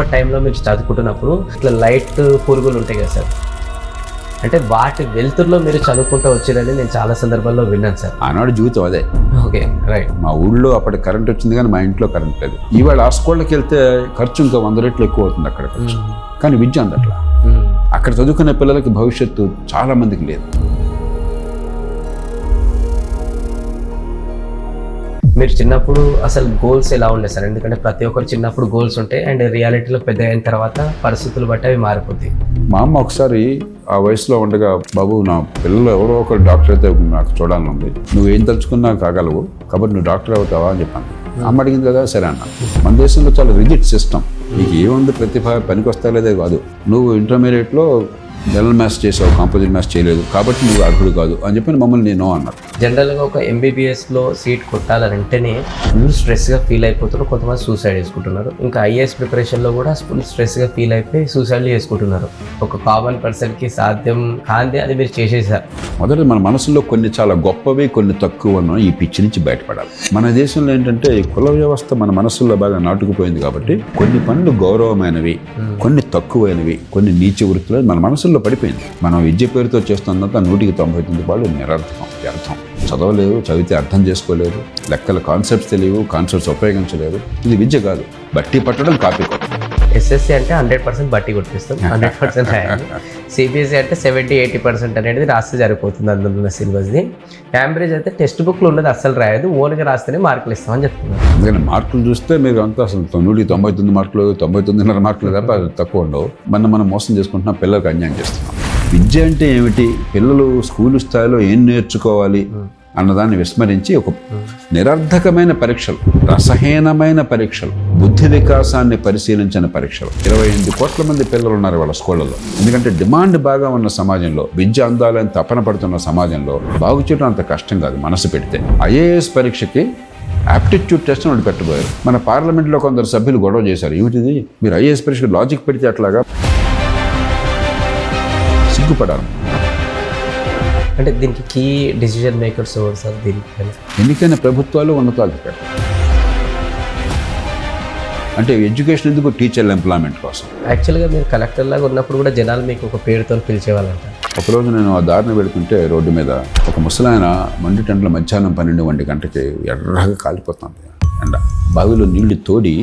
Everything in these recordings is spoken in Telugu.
అప్పటి టైంలో మీరు చదువుకుంటున్నప్పుడు ఇట్లా లైట్ పురుగులు ఉంటాయి కదా సార్? అంటే వాటి వెలుతురులో మీరు చదువుకుంటూ వచ్చారని నేను చాలా సందర్భాల్లో విన్నాను సార్. ఆనాడు జీవితం అదే. ఓకే రైట్ మా ఊళ్ళో అప్పటి కరెంట్ వచ్చింది కానీ మా ఇంట్లో కరెంట్ లేదు. ఇవాళ ఆ స్కూళ్ళకి వెళ్తే ఖర్చు ఇంకా వంద రెట్లు ఎక్కువ అవుతుంది అక్కడ కానీ విద్య అందట్లా అక్కడ చదువుకునే పిల్లలకి భవిష్యత్తు చాలా మందికి లేదు. మీరు చిన్నప్పుడు అసలు గోల్స్ ఎలా ఉండే సార్? ఎందుకంటే ప్రతి ఒక్కరు చిన్నప్పుడు గోల్స్ ఉంటాయి అండ్ రియాలిటీలో పెద్ద అయిన తర్వాత పరిస్థితులు బట్టి అవి మారిపోతాయి. మా అమ్మ ఒకసారి ఆ వయసులో ఉండగా బాబు నా పిల్లలు ఎవరో ఒకరు డాక్టర్ అయితే నాకు చూడాలని ఉంది నువ్వు ఏం తలుచుకున్నా కాగలవు కాబట్టి నువ్వు డాక్టర్ అవుతావా? అని చెప్పాను. అమ్మ అడిగింది కదా సరే అన్న. మన దేశంలో చాలా రిజిట్ సిస్టమ్ నీకు ఏముంది? ప్రతిభ పనికి వస్తా లేదే కాదు. నువ్వు ఇంటర్మీడియట్లో జనరల్ మ్యాథ్స్ చేసావు కాంపోజిట్ మ్యాథ్స్ చేయలేదు. కాబట్టి నువ్వు అర్హుడు కాదు. అని చెప్పి మమ్మల్ని నేను అన్నారు. జనరల్గా ఒక ఎంబీబీఎస్లో సీట్ కొట్టాలంటేనే ఫుల్ స్ట్రెస్గా ఫీల్ అయిపోతున్నారు. కొంతమంది సూసైడ్ చేసుకుంటున్నారు. ఇంకా ఐఏఎస్ ప్రిపరేషన్లో కూడా ఫుల్ స్ట్రెస్గా ఫీల్ అయిపోయి సూసైడ్ చేసుకుంటున్నారు. ఒక కామన్ పర్సన్కి సాధ్యం కాంది అది మీరు చేసేసారు మొదట మన మనసులో కొన్ని చాలా గొప్పవి కొన్ని తక్కువ ఈ పిచ్చి నుంచి బయటపడాలి. మన దేశంలో ఏంటంటే కుల వ్యవస్థ మన మనసులో బాగా నాటుకుపోయింది కాబట్టి కొన్ని పనులు గౌరవమైనవి కొన్ని తక్కువైనవి కొన్ని నీచ వృత్తులు మన మనసులో పడిపోయింది. మనం విద్య పేరుతో చేస్తున్నంత నూటికి తొంభై తొమ్మిది పాళ్ళు నిరర్థకం వ్యర్థం. చదవలేదు చదివితే అర్థం చేసుకోలేదు లెక్కల కాన్సెప్ట్స్ తెలియవు కాన్సెప్ట్స్ ఉపయోగించలేరు. ఇది విద్య కాదు. బట్టి పట్టడం కాపీ కొట్టడం ఎస్ఎస్సి అంటే హండ్రెడ్ పర్సెంట్ బట్టి కొట్టిస్తాం హండ్రెడ్ పర్సెంట్ సిబిఎస్ఈ అంటే సెవెంటీ ఎయిటీ పర్సెంట్ అనేది రాస్తే సరిపోతుంది అందులో ఉన్న సిలబస్ది క్యాంబ్రిడ్జ్ అయితే టెక్స్ట్ బుక్లో ఉన్నది అస్సలు రాయదు. ఓన్గా రాస్తేనే మార్కులు ఇస్తామని చెప్తున్నారు. అందుకని మార్కులు చూస్తే మీరు అంతా అసలు నూటికి తొంభై తొమ్మిది మార్కులు తొంభై తొమ్మిదిన్నర మార్కులు తప్ప తక్కువ ఉండవు. మన మనం మోసం చేసుకుంటున్నాం పిల్లలకు అన్యాయం చేస్తున్నాం. విద్య అంటే ఏమిటి? పిల్లలు స్కూల్ స్థాయిలో ఏం నేర్చుకోవాలి? అన్నదాన్ని విస్మరించి ఒక నిరర్ధకమైన పరీక్షలు రసహీనమైన పరీక్షలు బుద్ధి వికాసాన్ని పరిశీలించిన పరీక్షలు. ఇరవై ఎనిమిది కోట్ల మంది పిల్లలు ఉన్నారు వాళ్ళ స్కూళ్ళలో ఎందుకంటే డిమాండ్ బాగా ఉన్న సమాజంలో విద్య అందాలని తపన పడుతున్న సమాజంలో బాగు చేయడం అంత కష్టం కాదు మనసు పెడితే. ఐఏఎస్ పరీక్షకి యాప్టిట్యూడ్ టెస్ట్ ఒకటి పెట్టబోయారు. మన పార్లమెంట్లో కొందరు సభ్యులు గొడవ చేశారు. ఏమిటిది? మీరు ఐఏఎస్ పరీక్ష లాజిక్ పెడితే అట్లాగా? సిగ్గుపడాలి. అంటే దీనికి కీ డిసిజన్ మేకర్స్ ఎవరు సార్ దీనికి ఎన్నికైన ప్రభుత్వాలు ఉన్నతాధికారులు అంటే ఎడ్యుకేషన్ ఎందుకు టీచర్ల ఎంప్లాయ్మెంట్ కోసం? యాక్చువల్గా మీరు కలెక్టర్ లాగా ఉన్నప్పుడు కూడా జనాలు మీకు ఒక పేరుతో పిలిచేవాళ్ళంట. ఒకరోజు నేను ఆ దారిని వెళుతుంటే రోడ్డు మీద ఒక ముసలాయన మండి టెంట్ల మధ్యాహ్నం పన్నెండు ఒంటి గంటకి ఎర్రగా కాలిపోతుంది. ఎండ బావిలో నీళ్ళు తోడి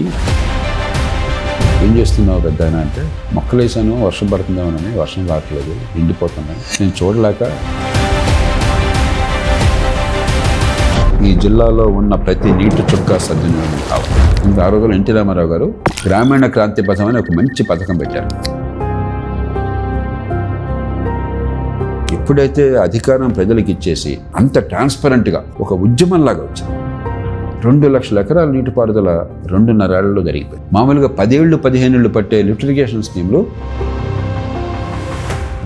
ఏం చేస్తున్నావు పెద్ద అంటే మొక్కలు వేసాను వర్షం పడుతుందేమోనని వర్షం రావట్లేదు ఎండిపోతున్నాయి. నేను చూడలేక ఈ జిల్లాలో ఉన్న ప్రతి నీటి చుక్క సద్వినియోగం కావాలి ఇంకా ఆ రోజుల్లో ఎన్టీ రామారావు గారు గ్రామీణ క్రాంతి పథకం అని ఒక మంచి పథకం పెట్టారు. ఎప్పుడైతే అధికారం ప్రజలకు ఇచ్చేసి అంత ట్రాన్స్పరెంట్గా ఒక ఉద్యమంలాగా వచ్చింది రెండు లక్షల ఎకరాల నీటిపారుదల రెండున్నర ఏళ్ళలో జరిగిపోయింది. మామూలుగా పదేళ్ళు పదిహేనేళ్ళు పట్టే లిఫ్ట్ ఇరిగేషన్ స్కీమ్లో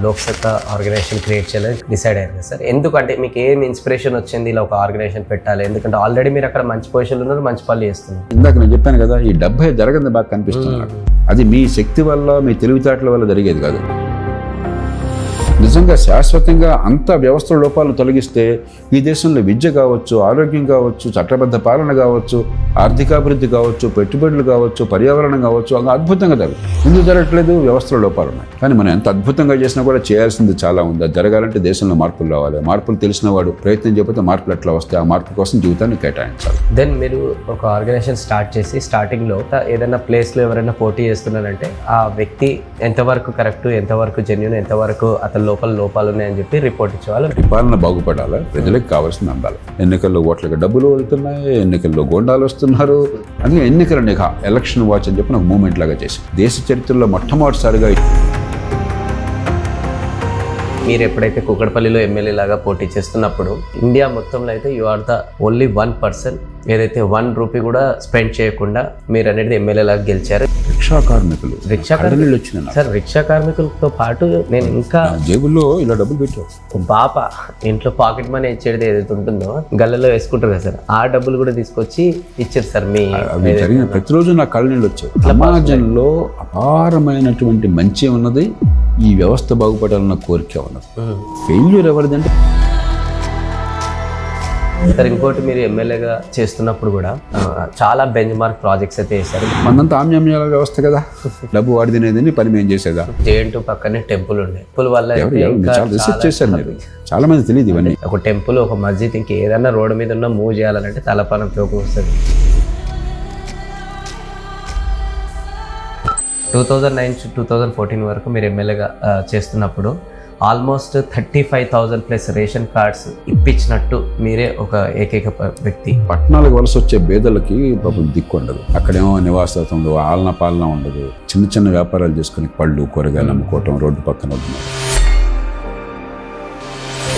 లోక్సత్తా ఆర్గనైజేషన్ క్రియేట్ చేయాలని డిసైడ్ అయ్యారు కదా సార్. ఎందుకంటే మీకు ఏం ఇన్స్పిరేషన్ వచ్చింది ఇలా ఒక ఆర్గనైజేషన్ పెట్టాలి? ఎందుకంటే ఆల్రెడీ మీరు అక్కడ మంచి పొజిషన్లో ఉన్నారు మంచి పనులు చేస్తున్నారు. ఇందాక నేను చెప్పాను కదా ఈ డెబ్బై జరగదు బాగా కనిపిస్తుంది. అది మీ శక్తి వల్ల మీ తెలివితేటల వల్ల జరిగేది కాదు. నిజంగా శాశ్వతంగా అంత వ్యవస్థల లోపాలను తొలగిస్తే ఈ దేశంలో విద్య కావచ్చు ఆరోగ్యం కావచ్చు చట్టబద్ధ పాలన కావచ్చు ఆర్థికాభివృద్ధి కావచ్చు పెట్టుబడులు కావచ్చు పర్యావరణం కావచ్చు అలా అద్భుతంగా జరుగుతుంది. ఎందుకు జరగట్లేదు? వ్యవస్థల లోపాలు ఉన్నాయి. కానీ మనం ఎంత అద్భుతంగా చేసినా కూడా చేయాల్సింది చాలా ఉంది. అది జరగాలంటే దేశంలో మార్పులు రావాలి. మార్పులు తెలిసిన వాడు ప్రయత్నం చేయకపోతే మార్పులు ఎట్లా వస్తాయి? ఆ మార్పు కోసం జీవితాన్ని కేటాయించాలి. దెన్ మీరు ఒక ఆర్గనైజేషన్ స్టార్ట్ చేసి స్టార్టింగ్లో ఏదైనా ప్లేస్లో ఎవరైనా పోటీ చేస్తున్నారంటే ఆ వ్యక్తి ఎంతవరకు కరెక్ట్ ఎంతవరకు జెన్యున్ ఎంతవరకు అతని లోపల లోపాలు ఉన్నాయని చెప్పి రిపోర్ట్ ఇచ్చేవాళ్ళు. పరిపాలన బాగుపడాలి? ప్రజలకు కావాల్సింది అందాలి. ఎన్నికల్లో ఓట్లకు డబ్బులు వెళ్తున్నాయి ఎన్నికల్లో గోండాలు చేస్తున్నారు. అన్ని ఎన్నికల నిఘా ఎలక్షన్ వాచ్ అని చెప్పి నాకు మూమెంట్ లాగా చేసి దేశ చరిత్రలో మొట్టమొదటిసారిగా మీరు ఎప్పుడైతే కుక్కడపల్లిలో ఎమ్మెల్యే లాగా పోటీ చేస్తున్నప్పుడు ఇండియా మొత్తంలో అయితే you are the only one person ఏదైతే వన్ రూపీ కూడా స్పెండ్ చేయకుండా మీరు అనేది ఎమ్మెల్యే లాగా గెలిచారు. రిక్షా కార్మికులు. రిక్షా వచ్చినాయి నాకు. సార్ రిక్షా కార్మికులతో పాటు నేను ఇంకా జేబుల్లో ఇలా డబ్బులు పెట్టావు. పాప ఇంట్లో పాకెట్ మనీ ఇచ్చేది ఏదైతే ఉంటుందో గల్లలో వేసుకుంటారు కదా సార్ ఆ డబ్బులు కూడా తీసుకొచ్చి ఇచ్చారు సార్ మీ జరిగిన ప్రతిరోజు నా కళ్ళనీళ్ళు వచ్చాయి. సమాజంలో అపారమైనటువంటి మంచి ఉన్నది ఈ వ్యవస్థ బాగుపడాలన్న కోరిక ఉన్నది. ఫెయిల్యూర్ ఎవరిదంటే సార్ ఇంకోటి మీరు ఎమ్మెల్యేగా చేస్తున్నప్పుడు కూడా చాలా బెంచ్ మార్క్ ప్రాజెక్ట్స్ అయితే వేశారు. మనంతా ఆమ్యామ్యాల వ్యవస్థ కదా. డబ్బు వాడి తినేదని పని మేము చేసేదా? జేఎన్ పక్కనే టెంపుల్ ఉండే. టెంపుల్ వల్ల చాలా రీసెర్చ్ చేశారు మీరు. చాలా మంది తెలియదు ఇవన్నీ. ఒక టెంపుల్ ఒక మస్జిద్ ఇంక ఏదైనా రోడ్డు మీద ఉన్న మూవ్ చేయాలంటే తలపానం చోకు వస్తుంది. Two thousand nine two thousand fourteen వరకు మీరు ఎమ్మెల్యేగా చేస్తున్నప్పుడు almost thirty five thousand plus ration cards ఇప్పించినట్టు మీరే ఒక ఏకైక వ్యక్తి. పట్టణాలకు వలస వచ్చే పేదలకి పాపం దిక్కు ఉండదు. అక్కడేమో నివాసత ఉండదు ఆలన పాలన ఉండదు. చిన్న చిన్న వ్యాపారాలు చేసుకుని పళ్ళు కూరగాయలు అమ్ముకోవటం రోడ్డు పక్కన ఉంటున్నారు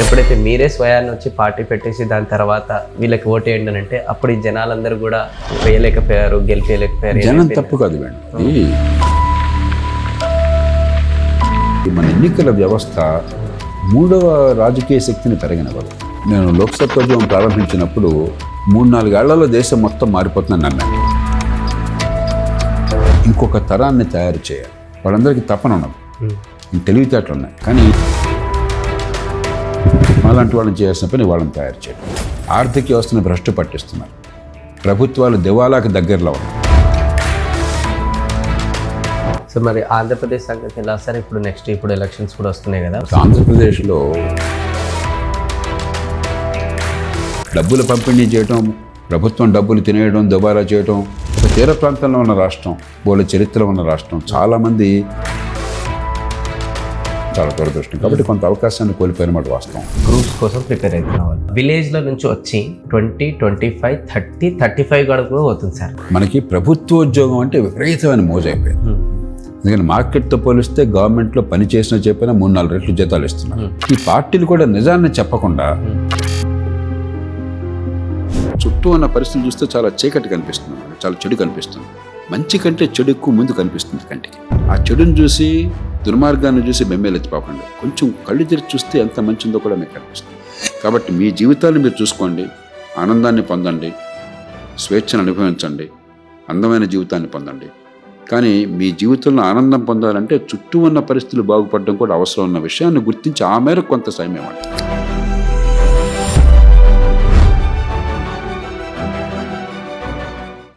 ఎప్పుడైతే మీరే స్వయాన్ని వచ్చి పార్టీ పెట్టేసి దాని తర్వాత వీళ్ళకి ఓటేయండి అని అంటే అప్పుడు ఈ జనాలందరూ కూడా వేయలేకపోయారు గెలిపేయలేకపోయారు జనం? తప్పు కాదు ఈ మన ఎన్నికల వ్యవస్థ మూడవ రాజకీయ శక్తిని పెరగనివ్వదు. నేను లోక్సభ ఉద్యమం ప్రారంభించినప్పుడు మూడు నాలుగేళ్ళలో దేశం మొత్తం మారిపోతుందని నమ్మాను. ఇంకొక తరాన్ని తయారు చేయాలి. వాళ్ళందరికీ తపన ఉన్నది. తెలివితేటలు ఉన్నాయి. కానీ అలాంటి వాళ్ళని చేయాల్సిన పని వాళ్ళని తయారు చేయడం ఆర్థిక వ్యవస్థను భ్రష్టు పట్టిస్తున్నారు. ప్రభుత్వాలు దివాలాకి దగ్గరలో ఉన్నాయి. సో మరి ఆంధ్రప్రదేశ్ సంగతి ఎలా? సార్ ఇప్పుడు నెక్స్ట్ ఇప్పుడు ఎలక్షన్స్ కూడా వస్తున్నాయి కదా. ఆంధ్రప్రదేశ్లో డబ్బులు పంపిణీ చేయటం ప్రభుత్వం డబ్బులు తినేయడం దుబారా చేయటం ఒక తీర ప్రాంతంలో ఉన్న రాష్ట్రం బోల చరిత్ర ఉన్న రాష్ట్రం చాలామంది చాలా దురదృష్టం. కాబట్టి కొంత అవకాశాన్ని కోల్పోయినమాట వాస్తవం. గ్రూప్స్ కోసం ప్రిపేర్ అవుతున్న వాళ్ళు. విలేజ్లో నుంచి వచ్చి twenty twenty five thirty thirty five కూడా పోతుంది సార్. మనకి ప్రభుత్వోద్యోగం అంటే విపరీతమైన మోజు అయిపోయింది. ఎందుకంటే మార్కెట్తో పోలిస్తే గవర్నమెంట్లో పని చేసిన చెప్పినా మూడు నాలుగు రెట్లు జీతాలు ఇస్తున్నారు. ఈ పార్టీలు కూడా నిజాన్ని చెప్పకుండా చుట్టూ ఉన్న పరిస్థితులు చూస్తే చాలా చీకటి కనిపిస్తుంది. చాలా చెడు కనిపిస్తుంది. మంచి కంటే చెడు ఎక్కువ ముందు కనిపిస్తుంది కంటికి. ఆ చెడుని చూసి దుర్మార్గాన్ని చూసి బెమ్మేలెత్తిపోకండి కొంచెం కళ్ళు తెరిచి చూస్తే ఎంత మంచి ఉందో కూడా మీకు కనిపిస్తుంది. కాబట్టి మీ జీవితాన్ని మీరు చూసుకోండి ఆనందాన్ని పొందండి స్వేచ్ఛను అనుభవించండి అందమైన జీవితాన్ని పొందండి. కానీ మీ జీవితంలో ఆనందం పొందాలంటే చుట్టూ ఉన్న పరిస్థితులు బాగుపడడం కూడా అవసరం ఉన్న విషయాన్ని గుర్తించి ఆ మేరకు కొంత సమయం అంటే